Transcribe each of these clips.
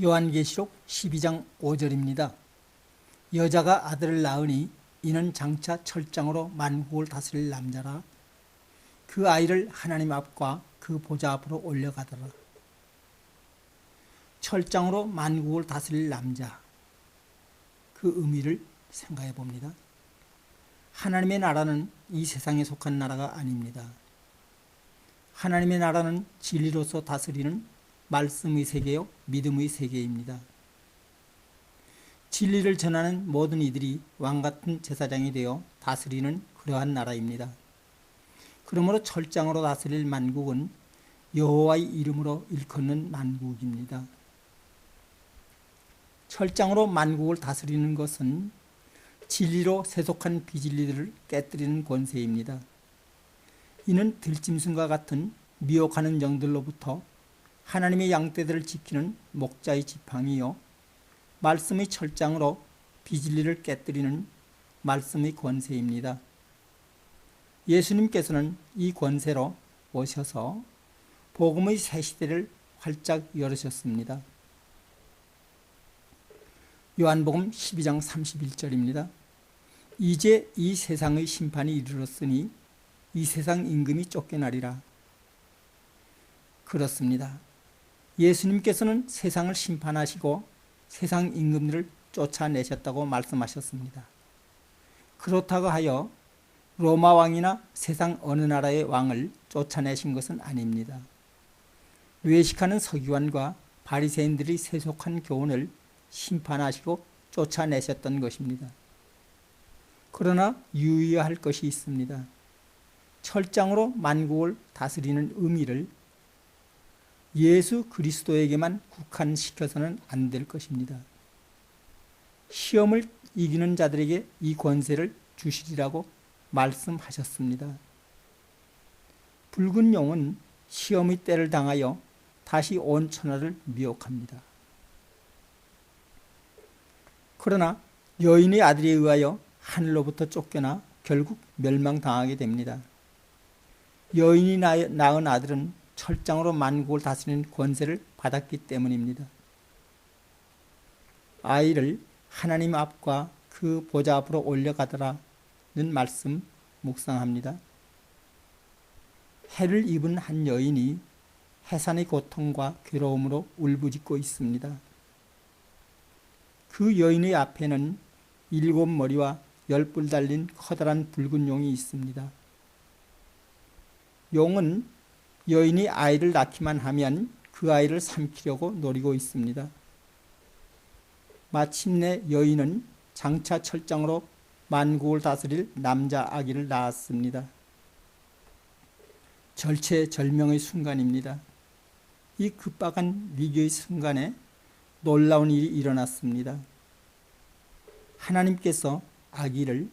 요한계시록 12장 5절입니다. 여자가 아들을 낳으니 이는 장차 철장으로 만국을 다스릴 남자라. 그 아이를 하나님 앞과 그 보좌 앞으로 올려가더라. 철장으로 만국을 다스릴 남자. 그 의미를 생각해 봅니다. 하나님의 나라는 이 세상에 속한 나라가 아닙니다. 하나님의 나라는 진리로서 다스리는 말씀의 세계요, 믿음의 세계입니다. 진리를 전하는 모든 이들이 왕 같은 제사장이 되어 다스리는 그러한 나라입니다. 그러므로 철장으로 다스릴 만국은 여호와의 이름으로 일컫는 만국입니다. 철장으로 만국을 다스리는 것은 진리로 세속한 비진리들을 깨뜨리는 권세입니다. 이는 들짐승과 같은 미혹하는 영들로부터 하나님의 양떼들을 지키는 목자의 지팡이요 말씀의 철장으로 비진리를 깨뜨리는 말씀의 권세입니다. 예수님께서는 이 권세로 오셔서 복음의 새 시대를 활짝 열으셨습니다. 요한복음 12장 31절입니다. 이제 이 세상의 심판이 이르렀으니 이 세상 임금이 쫓겨나리라. 그렇습니다. 예수님께서는 세상을 심판하시고 세상 임금들을 쫓아내셨다고 말씀하셨습니다. 그렇다고 하여 로마 왕이나 세상 어느 나라의 왕을 쫓아내신 것은 아닙니다. 외식하는 서기관과 바리새인들이 세속한 교훈을 심판하시고 쫓아내셨던 것입니다. 그러나 유의해야 할 것이 있습니다. 철장으로 만국을 다스리는 의미를 예수 그리스도에게만 국한시켜서는 안 될 것입니다. 시험을 이기는 자들에게 이 권세를 주시리라고 말씀하셨습니다. 붉은 용은 시험의 때를 당하여 다시 온 천하를 미혹합니다. 그러나 여인의 아들에 의하여 하늘로부터 쫓겨나 결국 멸망당하게 됩니다. 여인이 낳은 아들은 철장으로 만국을 다스리는 권세를 받았기 때문입니다. 아이를 하나님 앞과 그 보좌 앞으로 올려가더라는 말씀 묵상합니다. 해를 입은 한 여인이 해산의 고통과 괴로움으로 울부짖고 있습니다. 그 여인의 앞에는 일곱 머리와 열 뿔 달린 커다란 붉은 용이 있습니다. 용은 여인이 아이를 낳기만 하면 그 아이를 삼키려고 노리고 있습니다. 마침내 여인은 장차 철장으로 만국을 다스릴 남자 아기를 낳았습니다. 절체절명의 순간입니다. 이 급박한 위기의 순간에 놀라운 일이 일어났습니다. 하나님께서 아기를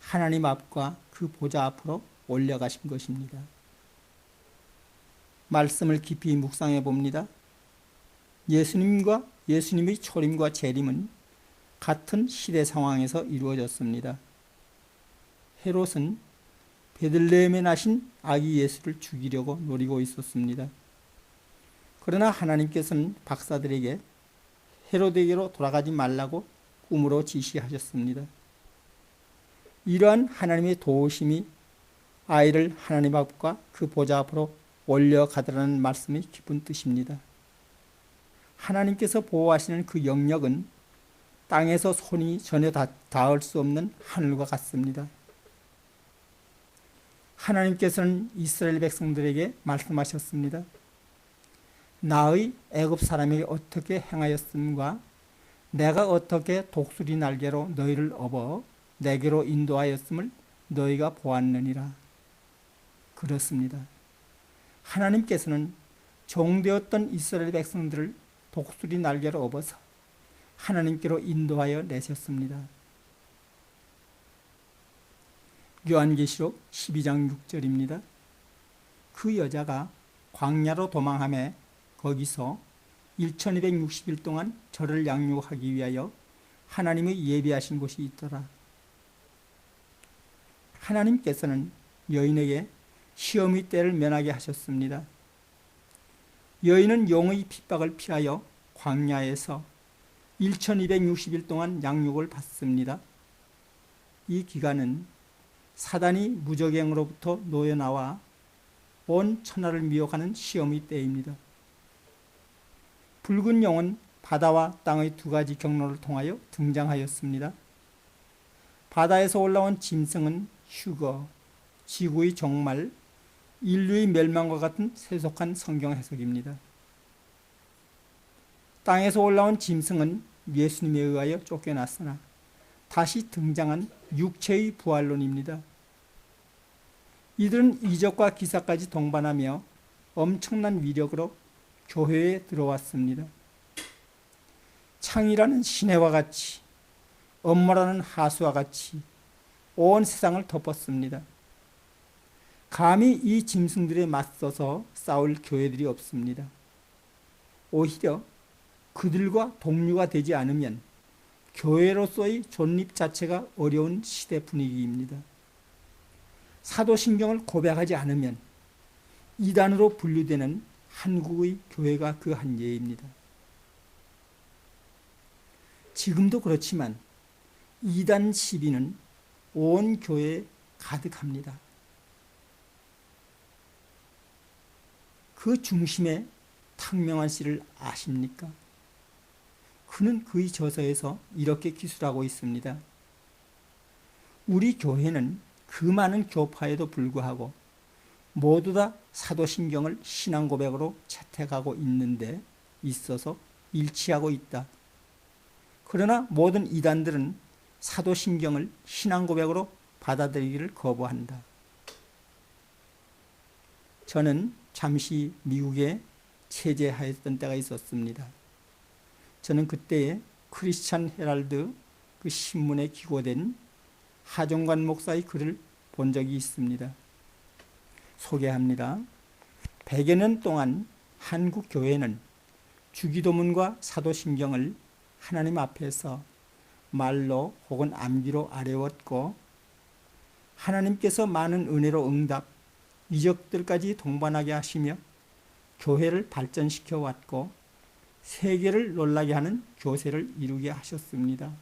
하나님 앞과 그 보좌 앞으로 올려가신 것입니다. 말씀을 깊이 묵상해 봅니다. 예수님과 예수님의 초림과 재림은 같은 시대 상황에서 이루어졌습니다. 헤롯은 베들레헴에 나신 아기 예수를 죽이려고 노리고 있었습니다. 그러나 하나님께서는 박사들에게 헤로데게로 돌아가지 말라고 꿈으로 지시하셨습니다. 이러한 하나님의 도우심이 아이를 하나님 앞과 그 보좌 앞으로 올려가더라는 말씀이 깊은 뜻입니다. 하나님께서 보호하시는 그 영역은 땅에서 손이 전혀 닿을 수 없는 하늘과 같습니다. 하나님께서는 이스라엘 백성들에게 말씀하셨습니다. 나의 애굽 사람에게 어떻게 행하였음과 내가 어떻게 독수리 날개로 너희를 업어 내게로 인도하였음을 너희가 보았느니라. 그렇습니다. 하나님께서는 종되었던 이스라엘 백성들을 독수리 날개로 업어서 하나님께로 인도하여 내셨습니다. 요한계시록 12장 6절입니다. 그 여자가 광야로 도망함에 거기서 1260일 동안 저를 양육하기 위하여 하나님의 예비하신 곳이 있더라. 하나님께서는 여인에게 시험의 때를 면하게 하셨습니다. 여인은 용의 핍박을 피하여 광야에서 1260일 동안 양육을 받습니다. 이 기간은 사단이 무적행으로부터 놓여나와 온 천하를 미혹하는 시험의 때입니다. 붉은 용은 바다와 땅의 두 가지 경로를 통하여 등장하였습니다. 바다에서 올라온 짐승은 휴거, 지구의 종말, 인류의 멸망과 같은 세속한 성경 해석입니다. 땅에서 올라온 짐승은 예수님에 의하여 쫓겨났으나 다시 등장한 육체의 부활론입니다. 이들은 이적과 기사까지 동반하며 엄청난 위력으로 교회에 들어왔습니다. 창이라는 시내와 같이 엄마라는 하수와 같이 온 세상을 덮었습니다. 감히 이 짐승들에 맞서서 싸울 교회들이 없습니다. 오히려 그들과 동료가 되지 않으면 교회로서의 존립 자체가 어려운 시대 분위기입니다. 사도신경을 고백하지 않으면 이단으로 분류되는 한국의 교회가 그 한 예입니다. 지금도 그렇지만 이단 시비는 온 교회에 가득합니다. 그 중심에 탁명한 씨를 아십니까? 그는 그의 저서에서 이렇게 기술하고 있습니다. 우리 교회는 그 많은 교파에도 불구하고 모두 다 사도신경을 신앙 고백으로 채택하고 있는데 있어서 일치하고 있다. 그러나 모든 이단들은 사도신경을 신앙 고백으로 받아들이기를 거부한다. 저는 잠시 미국에 체제하였던 때가 있었습니다. 저는 그때에 크리스찬 헤랄드 그 신문에 기고된 하종관 목사의 글을 본 적이 있습니다. 소개합니다. 100여 년 동안 한국 교회는 주기도문과 사도신경을 하나님 앞에서 말로 혹은 암기로 아뢰었고 하나님께서 많은 은혜로 응답, 이적들까지 동반하게 하시며 교회를 발전시켜 왔고 세계를 놀라게 하는 교세를 이루게 하셨습니다.